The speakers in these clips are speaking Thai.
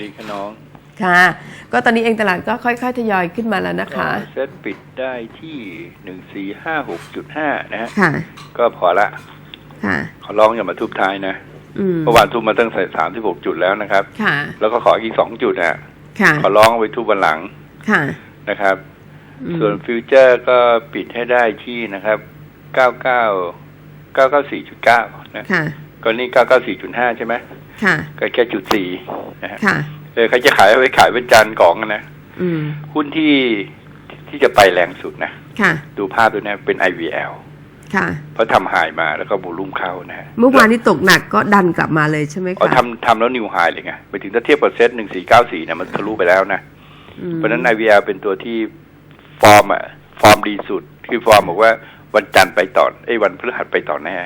ลีกน้องค่ะ ก็ตอนนี้เองตลาดก็ค่อยๆทยอยขึ้นมาแล้วนะคะเซ็ตปิดได้ที่หนึ่งสี่ห้าหกจุดห้านะฮะค่ะ ก็พอละ ค่ะ ขอร้องอย่ามาทุบท้ายนะอืมเมื่อวานทุบมาตั้งแต่สามสิบหกจุดแล้วนะครับ ค่ะ แล้วก็ขออีกสองจุดนะค่ะ ขอร้องไว้ทุบวันหลังค่ะนะครับ อืมส่วนฟิวเจอร์ก็ปิดให้ได้ที่นะครับเก้าเก้าเก้าเก้าสี่จุดเก้านะ ค่ะ ก่อนนี้เก้าเก้าสี่จุดห้าใช่ไหมค่ะ ก็แค่จุดสี่นะฮะค่ะเออใครจะขายเอาไว้ขายเป็นจันทร์กล่องนะอืมหุ้นที่ที่จะไปแรงสุดนะค่ะ ดูภาพดูนะเป็น IVL ค่ะ เพราะทำหายมาแล้วก็บูลุ่มเข้านะฮะเมื่อวานนี้ตกหนักก็ดันกลับมาเลยใช่ไหมเขาคะทำทำแล้วนิวไฮเลยไงไปถึงถ้าเทียบกับเซ็ตหนึ่งสี่เก้าสี่เนี่ยมันทะลุไปแล้วนะอืมเพราะฉะนั้น IVL เป็นตัวที่ฟอร์มอะ ฟอร์มดีสุด คือฟอร์มบอกว่าวันจันทร์ไปต่อไอ้ยวันพฤหัสไปต่อแน่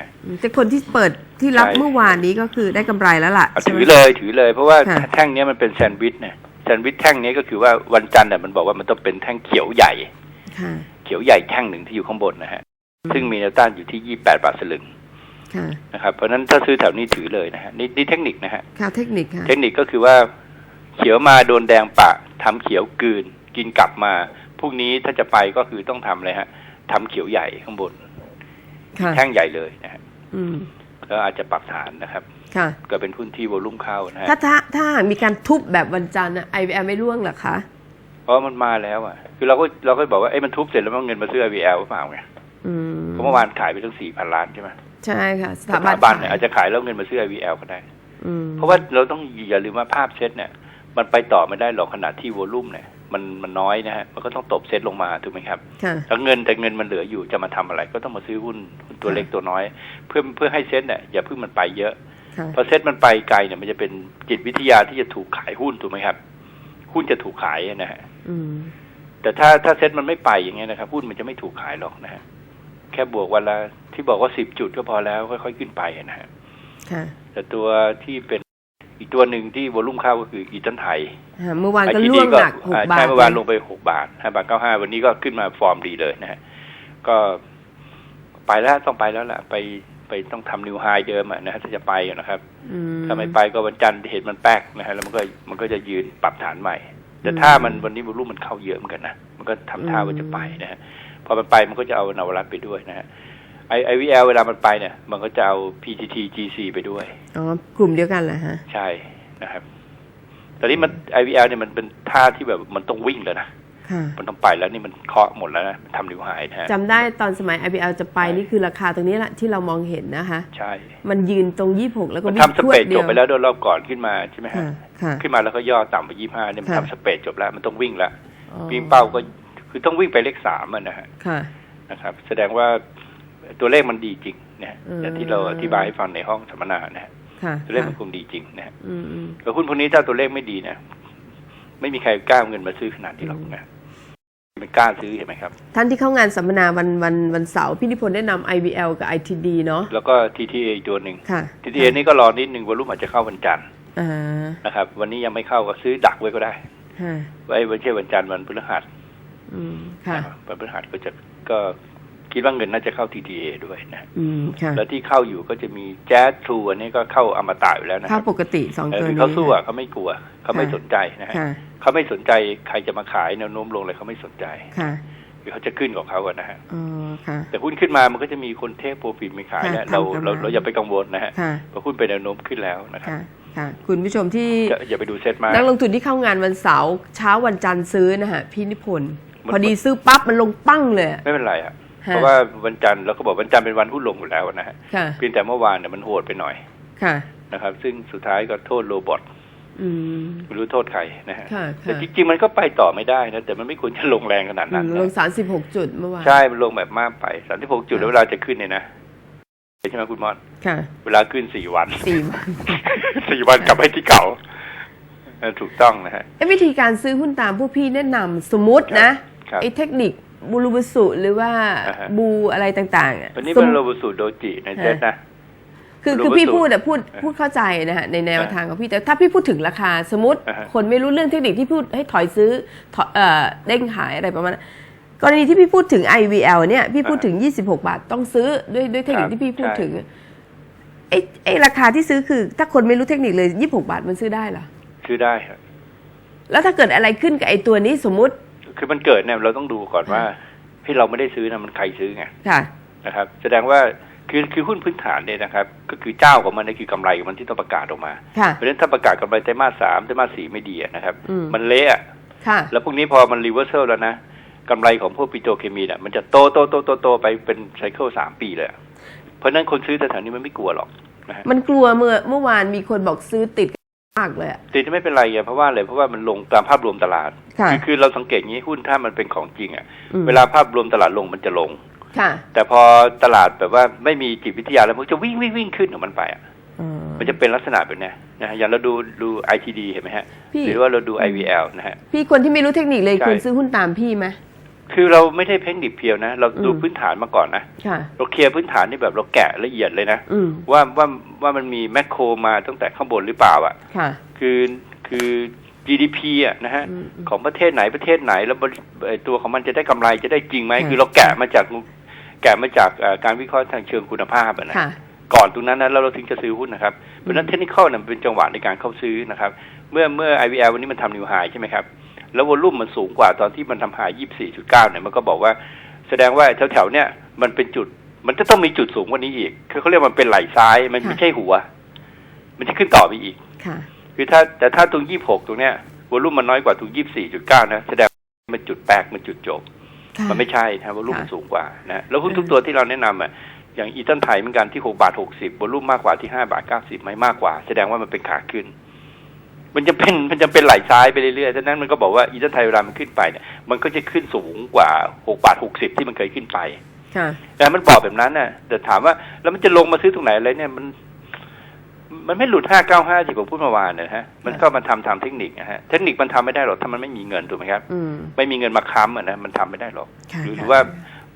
แต่คนที่เปิดที่รับใช่เมื่อวานนี้ก็คือได้กำไรแล้วล่ะอะใช่ถืไหมอเลยถือเลย เพราะว่าค่ะแท่งเนี้ยมันเป็นแซนด์วิชเนี่ยแซนด์วิชแท่งเนี้ยก็คือว่าวันจันทร์เนี่ยมันบอกว่ามันต้องเป็นแท่งเขียวใหญ่ค่ะเขียวใหญ่แท่งหนึ่งที่อยู่ข้างบนนะฮะซึ่งมีแนวต้านอยู่ที่ยี่แปดบาทสลึงค่ะนะครับเพราะฉะนั้นถ้าซื้อแถวนี้ถือเลยนะฮะนี่นี่เทคนิคนะฮะค่ะเทคนิคค่ะเทคนิคก็คือว่าเขียวมาโดนแดงปะทำเขียวกลืน กินกลับมา พรุ่งนี้ถ้าจะไปก็คือต้องทำเลยฮะทำเขียวใหญ่ข้างบนค่ะแท่งใหญ่เลยนะฮะอืมแล้วอาจจะปรับฐานนะครับค่ะก็เป็นหุ้นที่วอลุ่มเข้านะฮะถ้าถ้าถ้าหากมีการทุบแบบวันจันทร์อะ IVL ไม่ร่วงเหรอคะเพราะมันมาแล้วอะ คือเราก็เราก็บอกว่าเอ้ยมันทุบเสร็จแล้วมันเอาเงินมาซื้อ IVL หรือเปล่าไงอืมเพราะเมื่อวานขายไปตั้งสี่พันล้านใช่ไหมใช่ค่ะสสถาบัถานบันเนี่ยขายอาจจะขายแล้วเงินมาซื้อ IVL ก็ได้อืมเพราะว่าเราต้องอย่าลืมว่าภาพเซตเนี่ย มันไปต่อไม่ได้หรอกขนาดที่วอลุ่มเนี่ย มันมันน้อยนะฮะมันก็ต้องตบเซตลงมาถูกไหมครับค่ะแล้วเงินแต่เงินมันเหลืออยู่จะมาทำอะไร ก็ต้องมาซื้อหุ้นหุ้นตัวเล็กตัวน้อย เพื่อเพื่อให้เซตเนี่ยอย่าเพิ่งมันไปเยอะค่ะพอเซตมันไปไกลเนี่ยมันจะเป็นจิตวิทยาที่จะถูกขายหุ้นถูกไหมครับ หุ้นจะถูกขายนะฮะอืมแต่ถ้าถ้าเซตมันไม่ไปอย่างเงี้ยนะครับหุ้นมันจะไม่ถูกขายหรอกนะฮะแค่บวกวันละที่บอกว่าสิบจุดก็พอแล้วค่อยๆขึ้นไปนะฮะค่ะแต่ตัวที่เป็น อีกตัวหนึ่งที่วอลุ่มเข้าก็คืออีตันไทยอ่าเมื่อวานก็ ITD ล่วงหนักหกอ่บาทใช่เมื่อวานลงไปหกบาทห้าบาทเก้าห้าวันนี้ก็ขึ้นมาฟอร์มดีเลยนะฮะก็ไปแล้วต้องไปแล้วล่ะ ไปไปต้องทำนิวไฮเดิมอะนะฮะถ้าจะไปอะนะครับอืมถ้าไม่ไปก็วันจันทร์เห็นมันแป๊กนะฮะแล้วมันก็มันก็จะยืนปรับฐานใหม่ แต่ถ้ามันวันนี้วอลุ่มมันเข้าเยอะเหมือนกันนะมันก็ทำท่าว่าจะไปนะฮะพอมันไปมันก็จะเอานวรัตไปด้วยนะฮะ ไอไอวีเอลเวลามันไปเนี่ย มันก็จะเอา PTT GC ไปด้วย อ๋อ กลุ่มเดียวกันเหรอฮะ ใช่นะครับตอนนี้มัน IVL เนี่ยมันเป็นท่าที่แบบมันต้องวิ่งแล้วนะค่ะมันต้องไปแล้วนี่มันเคาะหมดแล้วนะทำนิวไฮนะฮะจำได้ตอนสมัย IPL จะไปใช่นี่คือราคาตรงนี้แหละที่เรามองเห็นนะคะ ใช่ มันยืนตรง26แล้วก็มันวิ่งทำสพรวเปดดเดีจยบวไปแล้วโดยรอบก่อนขึ้นมาใช่ไหมฮะค่ะค่ะขึ้นมาแล้วก็ย่อต่ำไปยี่ห้าเนี่ยมันค่ะทำสเปดจบแล้วมันต้องวิ่งแล้วอ๋อวิ่งเป้าก็คือต้องวิ่งไปเลขสามอะนะฮะค่ะนะครับ แสดงว่า ตัวเลขมันดีจริงนะฮะอืมอย่างที่เราอธิบายให้ฟังในห้องสัมมนานะฮะค่ะตัวเลขค่ะมันคงดีจริงนะฮะอืมอืมแต่หุ้นพวกนี้ถ้าตัวเลขไม่ดีนะไม่มีใครกล้าเอาเงินมาซื้อขนาดนี้หรอกนะมันกล้าซื้อเห็นไหมครับ ท่านที่เข้างานสัมมนาวันวันวันเสาร์พี่นิพนธ์ได้นำ IVL กับ ITD เนาะแล้วก็ TTA อีกตัวหนึ่งค่ะ TTA นี่ก็รอนิดหนึ่งวอลุ่มอาจจะเข้าวันจันทร์อ่านะครับ วันนี้ยังไม่เข้าก็ซื้อดักไว้ก็ได้ค่ะไว้วันเช่วันจันทร์วันพฤหัสอืมค่ะวันพฤหัสก็จะก็ คิดว่าเงินน่าจะเข้า TTA ด้วยนะอืมค่ะแล้วที่เข้าอยู่ก็จะมีแจ๊สทรูอันนี้ก็เข้าอมตะอยู่แล้วนะคค่ารับปกติสองเออตัวคือนี้เขาสู้อะเขาไม่กลัวเขาไม่สนใจนะฮะค่ะเขาไม่สนใจใครจะมาขายแนวโน้มลงเลยเขาไม่สนใจค่ะคือเขาจะขึ้นกับเขาอะนะฮะอ๋อค่ะแต่หุ้นขึ้นมามันก็จะมีคนเทคโปรฟิตไม่ขายค่ะนะเราทำกำไรเราเราอย่าไปกังวลนะฮะค่ะเพราะหุ้นไปแนวโน้มขึ้นแล้วนะครับค่ะค่ะคุณผู้ชมที่อย่าอย่าไปดูเซ็ตมากนักลงทุนที่เข้างานวันเสาร์เช้าวันจันทร์ซื้อนะฮะพี่นิพนธ์มันพอดีซื้อปั๊บมันลงปั้งเลยอะไม่เป็นไรอะฮะ เพราะว่าวันจันทร์เราก็บอกวันจันทร์เป็นวันหุ้นลงอยู่แล้วนะฮะค่ะเพียงแต่เมื่อวานเนี่ยมันโหดไปหน่อยค่ะนะครับ ซึ่งสุดท้ายก็โทษโรบอทอืมไม่รู้โทษใครนะฮะค่ะแต่ค่ะจริงๆ มันก็ไปต่อไม่ได้นะ แต่มันไม่ควรจะลงแรงขนาดนั้นลนะงสามสิบหกจุดเมื่อวานใช่ มันลงแบบมากไปสามที่หกจุดแล้วเวลาจะขึ้นเนี่ยนะใช่ไหมคุณมอนค่ะ เวลาขึ้นสี่วันสี่วันสี่วันกลับไปที่เก่าเออถูกต้องนะฮะเอ้วิธีการซื้อหุ้นตามผู้พี่แนะนำสมมุตินะครับไอ้เทคนิค บูรูบุสุหรือว่าอ่าฮะ บูอะไรต่างๆอะวันนี้สเป็มนโรบุสุโดจิในเซ็ตนะ คือบูคือรุบุสุพี่พูดอะพูดเออพูดเข้าใจนะฮะในแนวเออทางของพี่แต่ถ้าพี่พูดถึงราคาสมมติ อ่าฮะคนไม่รู้เรื่องเทคนิคที่พูดให้ถอยซื้อถอยเอ่อเด้งขายอะไรประมาณนั้นกรณีที่พี่พูดถึง IVL เนี่ยพี่พูดถึง 26 บาทต้องซื้อด้วยด้วยเทคนิคที่พี่พูดถึงไอ้ไอ้ราคาที่ซื้อคือ ถ้าคนไม่รู้เทคนิคเลย 26 บาทมันซื้อได้เหรอ ซื้อได้ครับ แล้วถ้าเกิดอะไรขึ้นกับไอ้ตัวนี้สมมุติ คือมันเกิดเนี่ยเราต้องดูก่อนว่าที่เราไม่ได้ซื้อนะมันใครซื้อไงค่ะนะครับ แสดงว่าคือคือหุ้นพื้นฐานเนี่ยนะครับ ก็คือเจ้าของมันเนี่ยคือกำไรของมันที่ต้องประกาศออกมาค่ะเพราะฉะนั้นถ้าประกาศกำไรไตรมาสสามไตรมาสสี่ไม่ดีอะนะครับอืมมันเละอะค่ะแล้วพวกนี้พอมันรีเวอร์เซลแล้วนะกำไรของพวกปิโตรเคมีเนี่ยมันจะโตโตโตโตโตไปเป็นไซเคิลสามปีเลยอะเพราะฉะนั้นคนซื้อแถวๆนี้มันไม่กลัวหรอกนะฮะมันกลัวเมื่อเมื่อวานมีคนบอกซื้อติด มากเลยอะติดไม่เป็นไรไงเพราะว่าอะไรเพราะว่ามันลงตามภาพรวมตลาดค่ะคือคือเราสังเกตงี้หุ้นถ้ามันเป็นของจริงอะอืมเวลาภาพรวมตลาดลงมันจะลงค่ะแต่พอตลาดแบบว่าไม่มีจิตวิทยาแล้วมันจะวิ่งวิ่งวิ่งขึ้นของมันไปอะอืมมันจะเป็นลักษณะแบบเนี้ยนะฮะอย่างเราดูดู ITD เห็นไหมฮะพี่หรือว่าเราดู IVL นะฮะ พี่คนที่ไม่รู้เทคนิคเลยใช่ควรซื้อหุ้นตามพี่ไหม คือเราไม่ได้เพ่งดิบเพียวนะ เราดูอืมพื้นฐานมาก่อนนะค่ะเราเคลียร์พื้นฐานนี่แบบเราแกะละเอียดเลยนะอืมว่าว่าว่ามันมีแมคโครมาตั้งแต่ข้างบนหรือเปล่าอะค่ะคือคือ GDP อะนะฮะอืมอืมของประเทศไหนประเทศไหนแล้วบริไอ้ตัวของมันจะได้กำไรจะได้จริงไหมค่ะคือเราแกะมาจากแกะมาจากเอ่อการวิเคราะห์ทางเชิงคุณภาพอะนะค่ะก่อนตรงนั้นนะแล้วเราถึงจะซื้อหุ้นนะครับเพราะฉะนั้นเทคนิคเนี่ยมันเป็นจังหวะในการเข้าซื้อนะครับ เมื่อเมื่อ IVL วันนี้มันทำนิวไฮใช่ไหมครับ แล้ววอลุ่มมันสูงกว่าตอนที่มันทำไฮ24.9เนี่ยมันก็บอกว่า แสดงว่าแถวๆเนี่ยมันเป็นจุด มันจะต้องมีจุดสูงกว่านี้อีกคือเขาเรียกมันเป็นไหล่ซ้ายมันค่ะไม่ใช่หัว มันจะขึ้นต่อไปอีกค่ะคือถ้าแต่ถ้าตรง26ตรงเนี้ยวอลุ่มมันน้อยกว่าตรง24.9นะแสดงว่ามันจุดแปลกมันจุดจบค่ะมันไม่ใช่นะวอลุ่มค่ะมันสูงกว่านะแล้วหุ้นทุกตัวที่เราแนะนำอะอย่างอีตันไทยเหมือนกันที่6บาท60วอลุ่มมากกว่าที่5บาท90ไหม่มากกว่า แสดงว่ามันเป็นขาขึ้น มันจะเป็นมันจะเป็นไหลซ้ายไปเรื่อยๆฉะนั้นมันก็บอกว่าอีตันไทยเวลามันขึ้นไปเนี่ยมันก็จะขึ้นสูงกว่า6บาท60ที่มันเคยขึ้นไปค่ะแต่มันบอกแบบนั้นน่ะแต่ถามว่าแล้วมันจะลงมาซื้อตรงไหนอะไรเนี่ยมัน มันไม่หลุด595ที่ผมพูดเมื่อวานนะฮะ มันก็มาทำทำเทคนิคนะฮะ เทคนิคมันทำไม่ได้หรอกถ้ามันไม่มีเงินถูกไหมครับอืมไม่มีเงินมาค้ำอะนะมันทำไม่ได้หรอกค่ะหรือค่ะว่า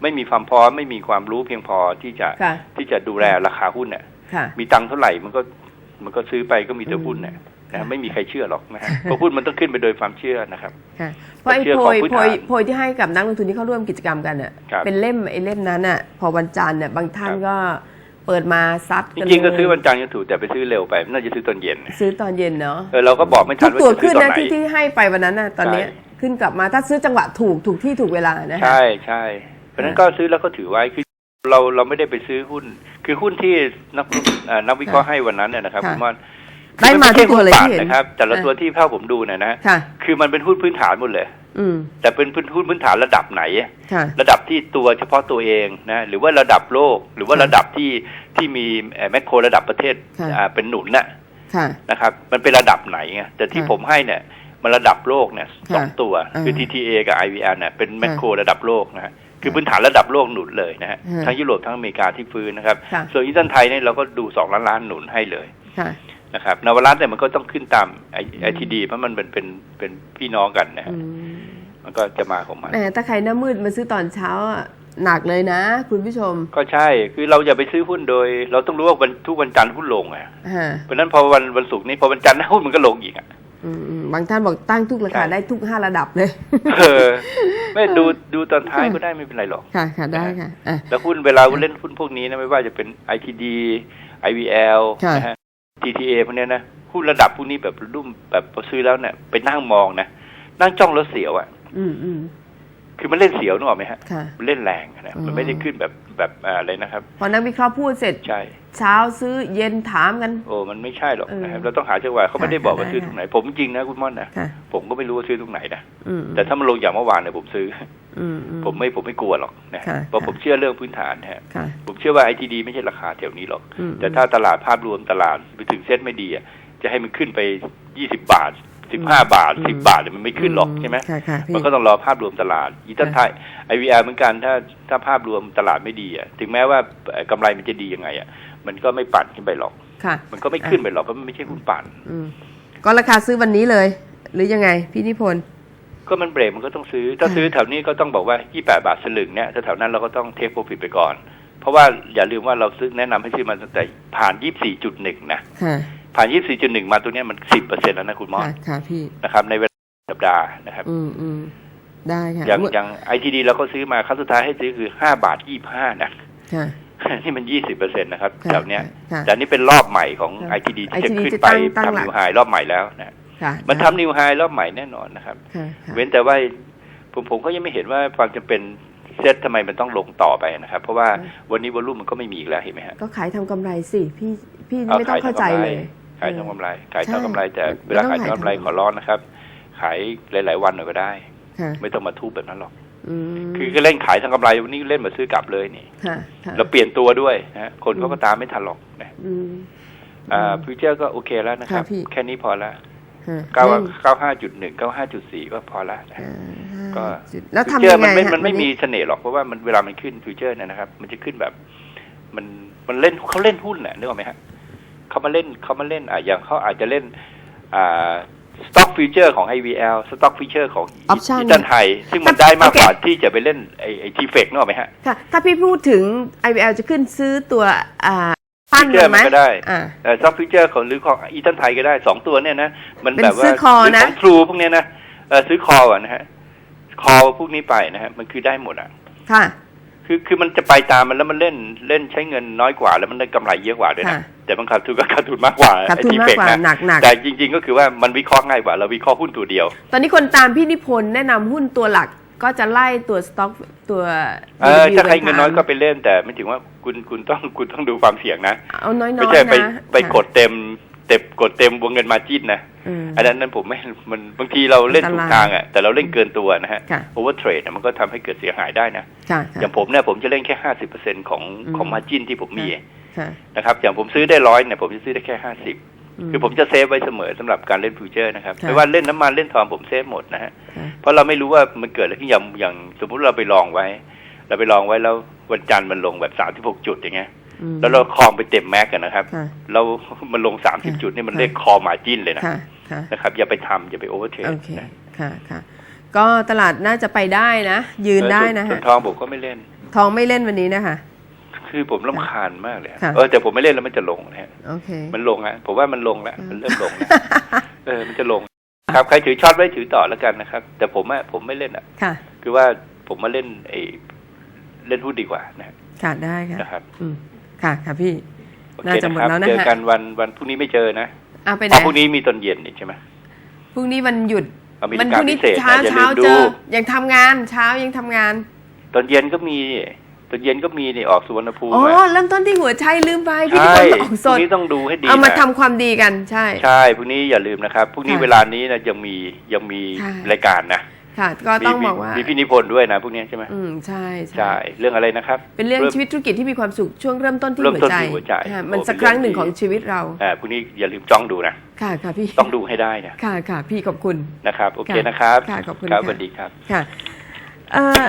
ไม่มีความพร้อมไม่มีความรู้เพียงพอที่จะค่ะที่จะดูแลราคาหุ้นเนี่ยค่ะมีตังค์เท่าไหร่มันก็มันก็ซื้อไปก็มีแต่หุ้นเนี่ย นะไม่มีใครเชื่อหรอกนะฮะเพราะหุ้นมันต้องขึ้นไปโดยความเชื่อนะครับค่ะเพราะไอ้เชื่อโพของยพื้นโพฐานยโพยที่ให้กับนักลงทุนที่เข้าร่วมกิจกรรมกันอะครับเป็นเล่มไอ้เล่มนั้นอะพอวันจันทร์เนี่ยบางท่านครับก็เปิดมาซัดจกันริงๆก็เลยซื้อวันจันทร์ยังถูกแต่ไปซื้อเร็วไปน่าจะซื้อตอนเย็น ซื้อตอนเย็นเนาะเออเราก็บอกไม่ทัทุนกว่าตัวจะซื้ขึ้อนตอนนะไหนที่ที่ให้ไปวันนั้นน่ะตอนเนี้ยใช่ขึ้นกลับมาถ้าซื้อจังหวะถูกถูกที่ถูกเวลานะคะใช่ใช่เพราะฉะนั้นก็ซื้อแล้วก็ถือไว้คือเราเราไม่ได้ไปซื้อหุ้น คือหุ้นที่นักเอ่อนักวิเคราะห์ให้วันนั้นเนี่ยนะครับค่ะคุณม่อน ได้มาทุกตัวเลยที่ที่เห็นนะครับ แต่ละอ่าตัวที่เท่าผมดูเนี่ยนะค่ะคือมันเป็นหุ้นพื้นฐานหมดเลย อืมแต่เป็นพื้นหุ้นพื้นฐานระดับไหนค่ะระดับที่ตัวเฉพาะตัวเองนะหรือว่าระดับโลก หรือว่าค่ะระดับที่ที่มีเอ่อแมคโครระดับประเทศค่ะอ่าเป็นหนุนน่ะค่ะนะครับ มันเป็นระดับไหนไงแต่ที่ค่ะผมให้เนี่ยมันระดับโลกเนี่ยสองค่ะตัวคืออ่า TTA กับ IVL เนี่ยเป็นแมคค่ะโครระดับโลกนะฮะคือพื้นฐานระดับโลกหนุนเลยนะฮะค่ะทั้งยุโรปทั้งอเมริกาที่ฟื้นนะครับค่ะส่วนอีสันไทยเนี่ยเราก็ดูสองล้านล้านหนุนให้เลยค่ะ นะครับนวรัตน์เนี่ยมันก็ต้องขึ้นตามไอทีดีเพราะมันเป็นเป็นเป็นพี่น้องกันนะฮะอืมมันก็จะมาของมันแหมถ้าใครหน้ามืดมาซื้อตอนเช้าอะหนักเลยนะ คุณผู้ชม ก็ใช่คือเราอย่าไปซื้อหุ้นโดย เราต้องรู้ว่าวันทุกวันจันทร์หุ้นลงอะฮะเพราะฉะนั้นพอวันวันศุกร์นี้พอวันจันทร์หุ้นมันก็ลงอีกอะอืมอืมบางท่านบอกตั้งทุกราคาใช่ได้ทุกห้าระดับเลยเออไม่ดูดูตอนท้ายก็ได้ไม่เป็นไรหรอกค่ะค่ะได้ค่ะอะแล้วหุ้นเวลาเล่นหุ้นพวกนี้นะไม่ว่าจะเป็น ITD IVL ค่ะนะฮะ TTA พวกเนี้ยนะหุ้นระดับพวกนี้แบบรุ่มแบบพอซื้อแล้วเนี่ยไปนั่งมองนะนั่งจ้องแล้วเสียวอะ อืมอืมคือมันเล่นเสียวนึกออกไหมฮะค่ะมันเล่นแรงอะนะอ๋อมันไม่ได้ขึ้นแบบแบบอ่าอะไรนะครับ พอนักวิเคราะห์พูดเสร็จใช่เช้าซื้อเย็นถามกัน โอ้มันไม่ใช่หรอกเออนะครับเราต้องหาจังหวะเขาไม่ได้บอกว่าได้ซื้อตรงไหน ผมจริงนะคุณม่อนนะค่ะผมก็ไม่รู้ว่าซื้อตรงไหนนะอืมแต่ถ้ามันลงอย่างเมื่อวานเนี่ยผมซื้ออืมอื ผมไม่ผมไม่กลัวหรอกนะค่ะเพราะผมเชื่อเรื่องพื้นฐานนะฮะค่ะผมเชื่อว่าไอทีดีไม่ใช่ราคาแถวนี้หรอกอืมแต่ถ้าตลาดภาพรวมตลาดไปถึงเซ็ตไม่ดีอะจะให้มันขึ้นไปยี่สิบบาทสิบห้าบาทสิบบาทเนี่ยมันไม่ขึ้นหรอกใช่ไหมค่ะค่ะพี่มันก็ต้องรอภาพรวมตลาดอีตันไทยไอวีอาร์เหมือนกันถ้าถ้าภาพรวมตลาดไม่ดีอะถึงแม้ว่าเอ่อกำไรมันจะดียังไงอะมันก็ไม่ปั่นขึ้นไปหรอกค่ะมันก็ไม่ขึ้นไปหรอกเพราะมันไม่ใช่หุ้นปั่นอืมก็ราคาซื้อวันนี้เลย หรือยังไงพี่นิพนธ์ ก็มันเบรกมันก็ต้องซื้อ ถ้าค่ะซื้อแถวนี้ก็ต้องบอกว่า 28 บาทสลึงเนี่ยแถวๆนั้นเราก็ต้องเทคโปรฟิตไปก่อน เพราะว่าอย่าลืมว่าเราซื้อแนะนำให้ซื้อมาตั้งแต่ผ่าน 24.1นะค่ะผ่าน 24.1 มาตัวเนี้ยมัน 10%แล้วนะคุณมอค่ะนค่ะพี่นะครับ ในเวลาสัปดาห์นะครับ อืมอืมได้ค่ะอย่างเมื่ออย่างไอทีดีเราก็ซื้อมาครั้งสุดท้ายให้ซื้อคือ 5 บาท 25 นะค่ะนี่มัน20%นะครับค่ะแถวเนี้ยค่ะแต่อันนี่เป็นรอบใหม่ของค่ะ ITD ที่จะ ITD ขึ้นจะไปตั้งตั้งหลักทำนิวไฮรอบใหม่แล้วนะค่ะ มันทำนิวไฮรอบใหม่แน่นอนนะครับค่ะค่ะเว้นแต่ว่าผมผมก็ยังไม่เห็นว่าความจำเป็นเซตทำไมมันต้องลงต่อไปนะครับ เพราะว่าอืมวันนี้วอลลุ่มมันก็ไม่มีอีกแล้วเห็นไหมฮะก็ขายทำกำไรสิพี่พี่เอาไม่ต้องเข้าใจเลยขายทำกำไร ขายใช่ทำกำไรแต่ไม่เวลาต้องขายขายทำกำไรทำขอร้อนนะครับ ขายหลาย ๆ วันหน่อยก็ได้ค่ะไม่ต้องมาทุบแบบนั้นหรอกอืมคือก็เล่นขายทำกำไรวันนี้เล่นมาซื้อกลับเลยนี่ค่ะค่ะแล้วเปลี่ยนตัวด้วยนะฮะคนอืเขามก็ตามไม่ทันหรอกนะอืมอ่าฟิวเจอร์ก็โอเคแล้วนะครับค่ะพี่แค่นี้พอละค่ะ เก้าเล่นเก้าห้าจุดหนึ่งเก้าห้าจุดสี่ก็พอละนะอ่าก็จุดแล้วฟิวทำเจอยัร์งมันไงไม่ฮะมันไม่วันมีนี้เสน่ห์หรอกเพราะว่ามันเวลามันขึ้นฟิวเจอร์เนี่ยนะครับ มันจะขึ้นแบบ มันมันเล่นเขาเล่นหุ้นน่ะนึกออกไหมฮะเขามาเล่นเขามาเล่นอะอย่างเขาอาจจะเล่น อ่าสต็อกฟิวเจอร์ของ IVL สต็อกฟิวเจอร์ของ Option อีตันไทย ซึ่งมันได้มากกว่าที่จะไปเล่นไอ้ไอ้ทีเฟกนึกออกไหมฮะ ค่ะ ถ้าพี่พูดถึง IVL จะขึ้นซื้อตัวอ่าปั้น ฟิวเจอร์ไหมมันก็ได้อ่าสต็อกฟิวเจอร์ของหรือของอีตันไทยก็ได้สองตัวเนี่ยนะมันเป็นแบบว่าซื้อ call หรือนะของทรูพวกเนี้ยนะเออซื้อคออะนะฮะคอพวกนี้ไปนะฮะมันคือได้หมดอะค่ะคือคือมันจะไปตามมันแล้วมันเล่นเล่นใช้เงินน้อยกว่า แล้วมันได้กำไรเยอะกว่าด้วยนะค่ะแต่บางขาดทุนก็ขาดทุนมากกว่าขาดทุนไอ้มาก T-Fed กว่านะหนักหนักแต่จริง ๆ ก็คือว่ามันวิเคราะห์ง่ายกว่าเราวิเคราะห์หุ้นตัวเดียว ตอนนี้คนตามพี่นิพนธ์แนะนำหุ้นตัวหลัก ก็จะไล่ตัวสต็อกตัวเออ DW ถ้าใครเงินน้อยไปก็ทไปเล่นแต่ไม่ถึงว่าคุณคุณต้องคุณต้องดูความเสี่ยงนะำเอาน้อยๆไม่ใช่ไปนะไปกดเต็มเต็มกดเต็มวงเงินมาจิ้นนะอืมอันนั้นนั้นผมไม่มันบางทีเราเล่นอันตถูรายกทางอะแต่เราเล่นเกินตัวนะฮะค่ะโอเวอร์เทรดมันก็ทำให้เกิดเสียหายได้นะค่ะอย่างผมเนี่ยผมจะเล่นแค่ห้าสิบเปอร์เซ็นของอืมของมาจิ้นที่ผมมีค่ะนะครับอย่างผมซื้อได้ร้อยเนี่ยผมจะซื้อได้แค่ห้าสิบม คือผมจะเซฟไว้เสมอสำหรับการเล่นฟิวเจอร์นะครับค่ะไม่ว่าเล่นน้ำมันเล่นทองผมเซฟหมดนะฮะค่ะเพราะเราไม่รู้ว่ามันเกิดอะไรขึ้นอย่างอย่างสมมุติเราไปลองไว้ เราไปลองไว้แล้ววันจันทร์มันลงแบบสามสิบหกจุดอย่างเงี้ยอืมแล้วเราคลองไปเต็มแม็กกันนะครับค่ะเรามันลงสามสิบค่ะจุดนี่มันค่ะเลขคอหมาจิ้นเลยนะค่ะค่ะนะครับ อย่าไปทำอย่าไปโอเวอร์เทรดโอเคค่ะค่ะก็ตลาดน่าจะไปได้นะ ยืนได้นะส่วฮะทองผมก็ไม่เล่น ทองไม่เล่นวันนี้นะคะ คือผมลำคาญมากเลยอะค่ะเออแต่ผมไม่เล่นแล้วมันจะลงนะฮะโอเคมันลงอะผมว่ามันลงแล้วอืมมันเริ่มลงแล้วเออมันจะลง ครับใครถือช็อตไว้ถือต่อแล้วกันนะครับ แต่ผมอะผมไม่เล่นอะค่ะคือว่าผมมาเล่นไอ้เล่นหุ้นดีกว่านะค่ะได้ค่ะนะครับ อืมค่ะค่ะพี่โอเคน่าจะหมดนะครับแล้วนะเจอฮะกันวันวันพรุ่งนี้ไม่เจอนะอะไปไหเพนราะพรุ่งนี้มีตอนเย็นนี่ใช่ไหมพรุ่งนี้วันหยุดเอามีวัรายพการรุ่งพินี้เศษเช้านะอย่าเช้าลืมเจดูอยังทำงาน เช้ายังทำงาน ตอนเย็นก็มี ตอนเย็นก็มีนี่ออกสุวรรณภูมิอ๋ออะเริ่มต้นที่หัวใจลืมไปพี่ใช่นิพนธ์ออกพสรุ่งดนี้ต้องดูให้ดีเอามานะทำความดีกันใช่ ใช่พรุ่งนี้อย่าลืมนะครับพรุ่งนี้ค่ะเวลานี้นะยังมียังมีค่ะรายการนะค่ะก็ต้องบอกว่ามีพี่นิพนธ์ด้วยนะพรุ่งนี้ใช่ไหมอืมใช่ใช่เรื่องอะไรนะครับ เป็นเรื่องริ่มชีวิตธุรกิจที่มีความสุขช่วงเริ่มต้นที่เริ่มหัวต้นใจที่หัวใจค่ะมันโอ้สักเป็นครั้งหนึ่งเรื่ขององดีชีวิตเราอ่าพรุ่งนี้อย่าลืมจ้องดูนะค่ะค่ะพี่ต้องดูให้ได้นะค่ะค่ะพี่ขอบคุณนะครับ โอเคค่ะนะครับค่ะขอบคุณครับค่ะสวัสดีครับค่ะเอ่อ